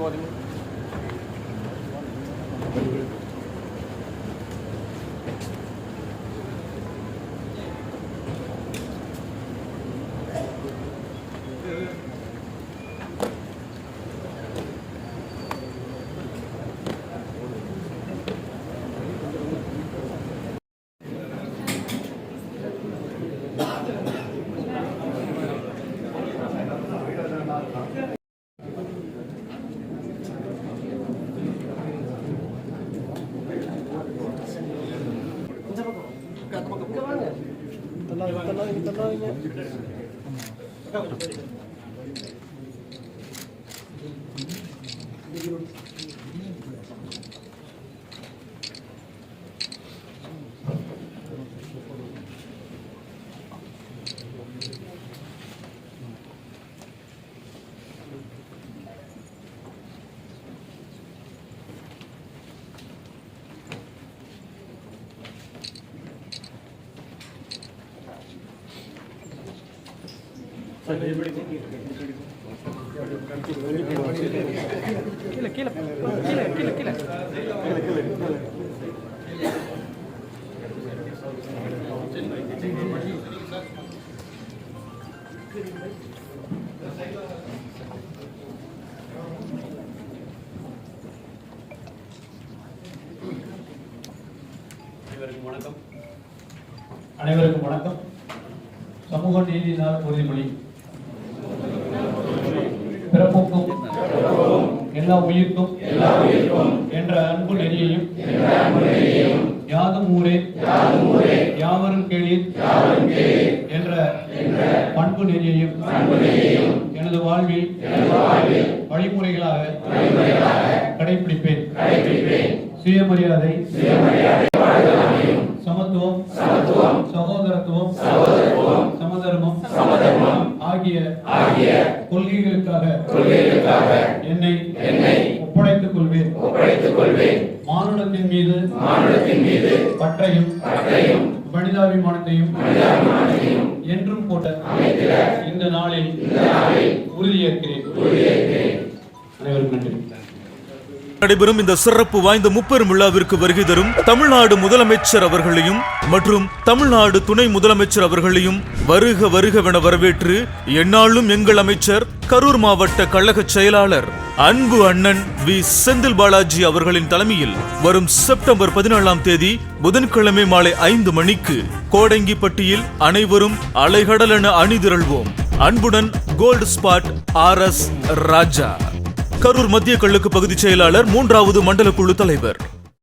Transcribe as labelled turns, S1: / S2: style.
S1: вадим Kaloin, kaloin yan. Thank you. அனைவருக்கும் வணக்கம்.
S2: அனைவருக்கும் வணக்கம். சமூக நீதி உறுதிமொழி பிறப்புக்கும் எல்லா உயிர்க்கும் என்ற அன்பு நெறியையும் யாதும் ஊரே யாவரும் கேளீர் என்ற பண்பு நெறியையும் எனது வாழ்வில் வழிமுறைகளாக கடைபிடிப்பேன் சுயமரியாதை சமத்துவம் சகோதரத்துவம் ஆகிய கொள்கைகளுக்காக என்னை ஒப்படைத்துக் கொள்வேன். மானுடத்தின் மீது பற்றையும் மனிதாபிமானத்தையும் என்றும் போட்ட இந்த நாளில் உறுதியேற்கிறேன். நன்றி
S3: நடைபெறும் இந்த சிறப்பு வாய்ந்த முப்பெரும் விழாவிற்கு வருகை தரும் தமிழ்நாடு முதலமைச்சர் அவர்களையும் மற்றும் தமிழ்நாடு துணை முதலமைச்சர் அவர்களையும் வருக வருகவென வரவேற்று எந்நாளும் எங்கள் அமைச்சர் கரூர் மாவட்ட கழக செயலாளர் அன்பு அண்ணன் வி. செந்தில் பாலாஜி அவர்களின் தலைமையில் வரும் செப்டம்பர் பதினேழாம் தேதி புதன்கிழமை மாலை ஐந்து மணிக்கு கோடங்கிப்பட்டியில் அனைவரும் அலைகடலென அணிதிரள்வோம். அன்புடன் gold spot R S Raja. Karur மத்திய கிழக்கு பகுதி செயலாளர் மூன்றாவது மண்டல குழு தலைவர்.